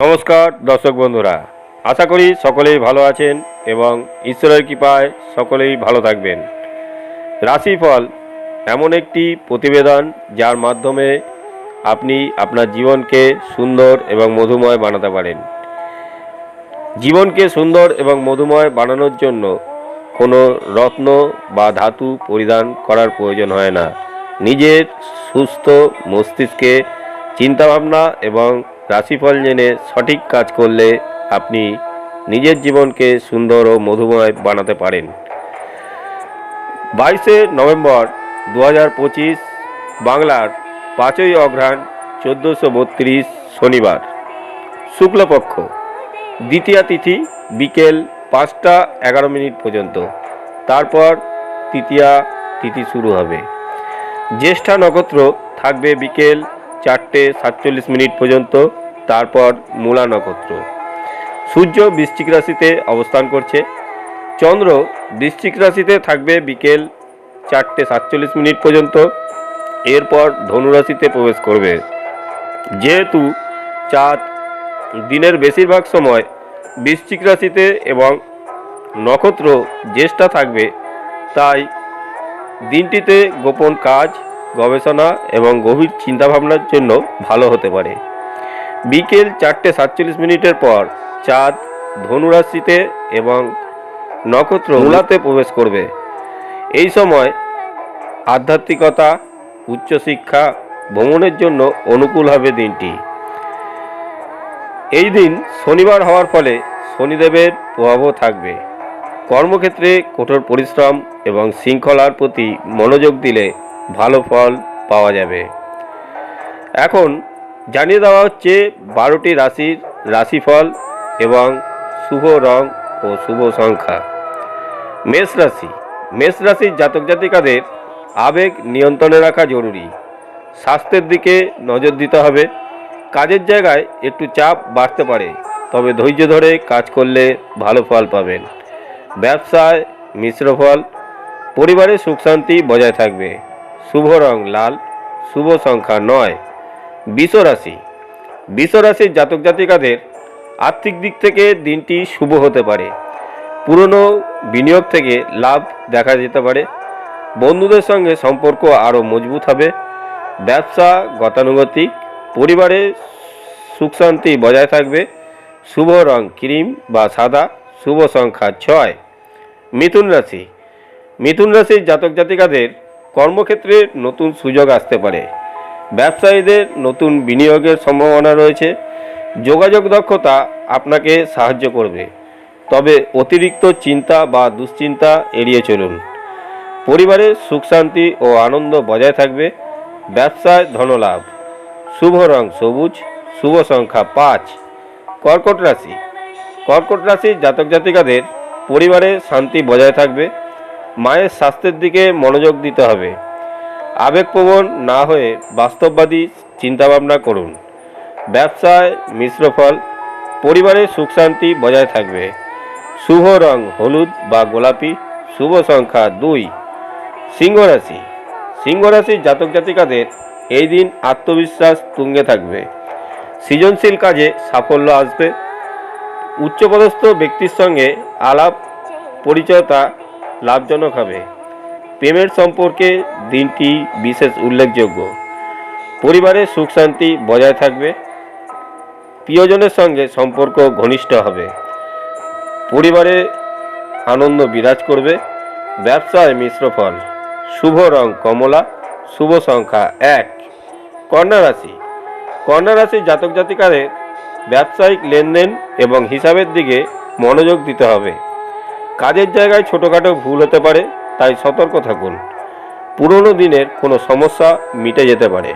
নমস্কার, দর্শক বন্ধুরা। আশা করি সকলেই ভালো আছেন এবং ঈশ্বরের কৃপায় সকলেই ভালো থাকবেন। রাশিফল এমন একটি প্রতিবেদন যার মাধ্যমে আপনি আপনার জীবনকে সুন্দর এবং মধুময় বানাতে পারেন। জীবনকে সুন্দর এবং মধুময় বানানোর জন্য কোনো রত্ন বা ধাতু পরিধান করার প্রয়োজন হয় না। নিজের সুস্থ মস্তিষ্কে চিন্তাভাবনা এবং রাশিফল জেনে সঠিক কাজ করলে আপনি নিজের জীবনকে সুন্দর ও মধুময় বানাতে পারেন। বাইশে নভেম্বর দু হাজার পঁচিশ, বাংলার পাঁচই অঘ্রাণ চোদ্দোশো বত্রিশ, শনিবার। শুক্লপক্ষ, দ্বিতীয়া তিথি বিকেল পাঁচটা এগারো মিনিট পর্যন্ত। তারপর তৃতীয়া তিথি শুরু হবে। জ্যেষ্ঠা নক্ষত্র থাকবে বিকেল চারটে সাতচল্লিশ মিনিট পর্যন্ত, তারপর মূলা নক্ষত্র। সূর্য বৃশ্চিক রাশিতে অবস্থান করছে। চন্দ্র বৃশ্চিক রাশিতে থাকবে বিকেল চারটে সাতচল্লিশ মিনিট পর্যন্ত, এরপর ধনুরাশিতে প্রবেশ করবে। যেহেতু চাঁদ দিনের বেশিরভাগ সময় বৃশ্চিক রাশিতে এবং নক্ষত্র জ্যেষ্ঠা থাকবে, তাই দিনটিতে গোপন কাজ গবেষণা এবং গভীর চিন্তাভাবনার জন্য ভালো হতে পারে। বিকেল চারটে সাতচল্লিশ মিনিটের পর চাঁদ ধনুরাশিতে এবং নক্ষত্র মূলাতে প্রবেশ করবে। এই সময় আধ্যাত্মিকতা, উচ্চশিক্ষা ভ্রমণের জন্য অনুকূল হবে দিনটি। এই দিন শনিবার হওয়ার ফলে শনিদেবের প্রভাবও থাকবে। কর্মক্ষেত্রে কঠোর পরিশ্রম এবং শৃঙ্খলার প্রতি মনোযোগ দিলে ভালো ফল পাওয়া যাবে। এখন জানিয়ে দেওয়া হচ্ছে বারোটি রাশির রাশিফল এবং শুভ রং ও শুভ সংখ্যা। মেষ রাশি। মেষ রাশির জাতক জাতিকাদের আবেগ নিয়ন্ত্রণে রাখা জরুরি। স্বাস্থ্যের দিকে নজর দিতে হবে। কাজের জায়গায় একটু চাপ বাড়তে পারে, তবে ধৈর্য ধরে কাজ করলে ভালো ফল পাবেন। ব্যবসায় মিশ্র ফল। পরিবারে সুখ শান্তি বজায় থাকবে। শুভ রং লাল, শুভ সংখ্যা নয়। বিষ রাশি বিষ রাশির জাতক জাতিকাদের আর্থিক দিক থেকে দিনটি শুভ হতে পারে। পুরনো বিনিয়োগ থেকে লাভ দেখা যেতে পারে। বন্ধুদের সঙ্গে সম্পর্ক আরও মজবুত হবে। ব্যবসা গতানুগতিক, পরিবারে সুখ শান্তি বজায় থাকবে। শুভ রং ক্রিম বা সাদা, শুভ সংখ্যা ছয়। মিথুন রাশি। মিথুন রাশির জাতক জাতিকাদের কর্মক্ষেত্রে নতুন সুযোগ আসতে পারে। ব্যবসায়ীদের নতুন বিনিয়োগের সম্ভাবনা রয়েছে। যোগাযোগ দক্ষতা আপনাকে সাহায্য করবে। তবে অতিরিক্ত চিন্তা বা দুশ্চিন্তা এড়িয়ে চলুন। পরিবারে সুখ, শান্তি ও আনন্দ বজায় থাকবে। ব্যবসায় ধনলাভ। শুভ রং সবুজ, শুভ সংখ্যা পাঁচ। কর্কট রাশি। কর্কট রাশির জাতক জাতিকাদের পরিবারে শান্তি বজায় থাকবে। মায়ের স্বাস্থ্যের দিকে মনোযোগ দিতে হবে। আবেগপ্রবণ না হয়ে বাস্তববাদী চিন্তাভাবনা করুন। ব্যবসায় মিশ্র ফল, পরিবারে সুখ শান্তি বজায় থাকবে। শুভ রং হলুদ বা গোলাপি, শুভ সংখ্যা দুই। সিংহ রাশি। সিংহ রাশির জাতক জাতিকাদের এই দিন আত্মবিশ্বাস তুঙ্গে থাকবে। সৃজনশীল কাজে সাফল্য আসবে। উচ্চপদস্থ ব্যক্তির সঙ্গে আলাপ, পরিচয়তা লাভজনক হবে। প্রেমের সম্পর্কে দিনটি বিশেষ উল্লেখযোগ্য। পরিবারে সুখ শান্তি বজায় থাকবে। প্রিয়জনের সঙ্গে সম্পর্ক ঘনিষ্ঠ হবে। পরিবারে আনন্দ বিরাজ করবে। ব্যবসায় মিশ্র ফল। শুভ রং কমলা। শুভ সংখ্যা এক। কন্যা রাশি। জাতক জাতিকাদের ব্যবসায়িক লেনদেন এবং হিসাবের দিকে মনোযোগ দিতে হবে। কাজের জায়গায় ছোটোখাটো ভুল হতে পারে, তাই সতর্ক থাকুন। পুরনো দিনের কোনো সমস্যা মিটে যেতে পারে।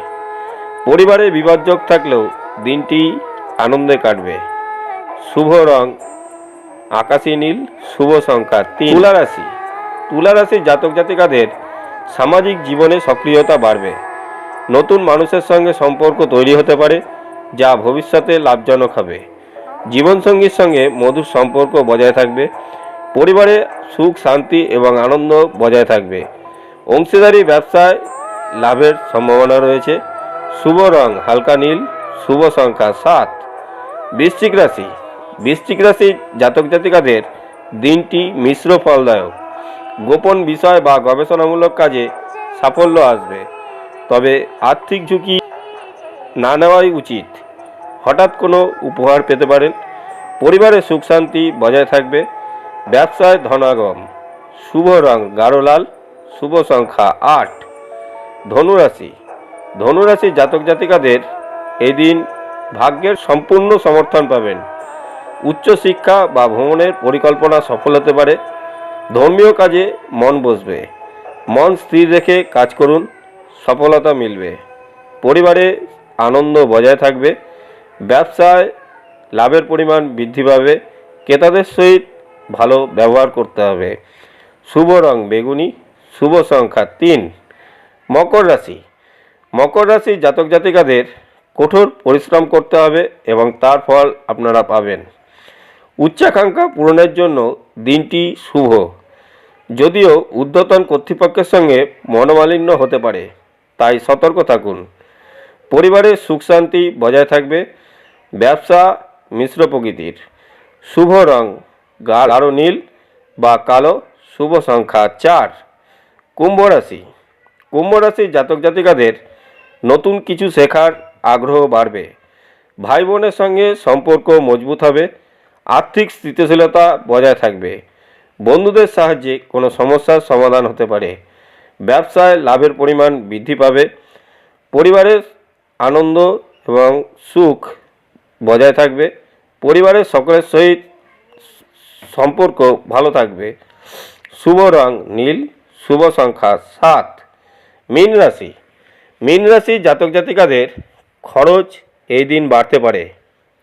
পরিবারে বিভাজ্যক থাকলেও দিনটি আনন্দে কাটবে। শুভ রং, আকাশী নীল, শুভ সংখ্যা তিন। তুলা রাশি তুলা রাশির জাতক জাতিকাদের সামাজিক জীবনে সক্রিয়তা বাড়বে। নতুন মানুষের সঙ্গে সম্পর্ক তৈরি হতে পারে, যা ভবিষ্যতে লাভজনক হবে। জীবনসঙ্গীর সঙ্গে মধুর সম্পর্ক বজায় থাকবে। পরিবারে সুখ, শান্তি এবং আনন্দ বজায় থাকবে। অংশীদারি ব্যবসায় লাভের সম্ভাবনা রয়েছে। শুভ রং, হালকা নীল, শুভ সংখ্যা সাত। বৃশ্চিক রাশি, বৃশ্চিক রাশির জাতক জাতিকাদের দিনটি মিশ্র ফলদায়ক। গোপন বিষয় বা গবেষণামূলক কাজে সাফল্য আসবে। তবে আর্থিক ঝুঁকি না নেওয়াই উচিত। হঠাৎ কোনো উপহার পেতে পারেন। পরিবারে সুখ, শান্তি বজায় থাকবে। ব্যবসায় ধনাগম। শুভ রং গাঢ় লাল শুভ সংখ্যা আট। ধনুরাশি। ধনুরাশি জাতক জাতিকাদের এদিন ভাগ্যের সম্পূর্ণ সমর্থন পাবেন। উচ্চশিক্ষা বা ভ্রমণের পরিকল্পনা সফল হতে পারে। ধর্মীয় কাজে মন বসবে। মন স্থির রেখে কাজ করুন, সফলতা মিলবে। পরিবারে আনন্দ বজায় থাকবে। ব্যবসায় লাভের পরিমাণ বৃদ্ধি পাবে। ক্রেতাদের সহিত ভালো ব্যবহার করতে হবে। শুভ রং বেগুনি, শুভ সংখ্যা তিন। মকর রাশি। মকর রাশি জাতক জাতিকাদের কঠোর পরিশ্রম করতে হবে এবং তার ফল আপনারা পাবেন। উচ্চাকাঙ্ক্ষা পূরণের জন্য দিনটি শুভ। যদিও ঊর্ধ্বতন কর্তৃপক্ষের সঙ্গে মনোমালিন্য হতে পারে, তাই সতর্ক থাকুন। পরিবারের সুখ শান্তি বজায় থাকবে। ব্যবসা মিশ্র প্রকৃতির। শুভ রং গাঢ় নীল বা কালো শুভ সংখ্যা চার। কুম্ভ রাশি। কুম্ভ রাশির জাতক জাতিকাদের নতুন কিছু শেখার আগ্রহ বাড়বে। ভাই বোনের সঙ্গে সম্পর্ক মজবুত হবে, আর্থিক স্থিতিশীলতা বজায় থাকবে। বন্ধুদের সাহায্যে কোনো সমস্যার সমাধান হতে পারে। ব্যবসায় লাভের পরিমাণ বৃদ্ধি পাবে। পরিবারের আনন্দ এবং সুখ বজায় থাকবে। পরিবারের সকলের সহিত সম্পর্ক ভালো থাকবে। শুভ রং নীল, শুভ সংখ্যা সাত। মীন রাশি। মীন রাশি জাতক জাতিকাদের খরচ এই দিন বাড়তে পারে,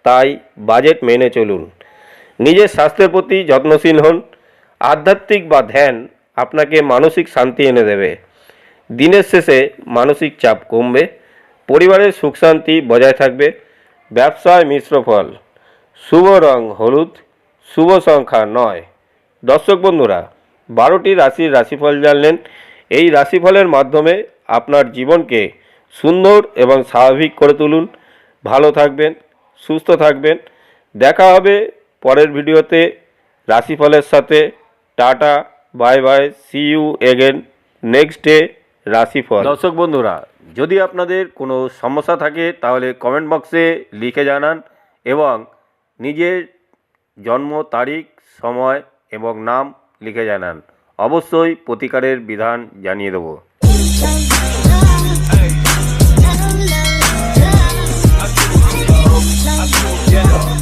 তাই বাজেট মেনে চলুন। নিজের স্বাস্থ্যের প্রতি যত্নশীল হন। আধ্যাত্মিক বা ধ্যান আপনাকে মানসিক শান্তি এনে দেবে। দিনের শেষে মানসিক চাপ কমবে। পরিবারের সুখ শান্তি বজায় থাকবে। ব্যবসায় মিশ্র ফল। শুভ রং হলুদ শুভ সংখ্যা নয়। দর্শক বন্ধুরা, বারোটি রাশির রাশিফল জানলেন। এই রাশিফলের মাধ্যমে আপনার জীবনকে সুন্দর এবং স্বাভাবিক করে তুলুন। ভালো থাকবেন, সুস্থ থাকবেন। দেখা হবে পরের ভিডিওতে। রাশিফলের সাথে tata, bye bye see you again next day রাশিফল। দর্শক বন্ধুরা, যদি আপনাদের কোনো সমস্যা থাকে তাহলে কমেন্ট বক্সে লিখে জানান এবং নিজের জন্ম তারিখ সময় এবং নাম লিখে জানান অবশ্যই প্রতিকারের বিধান জানিয়ে দেবো Yeah.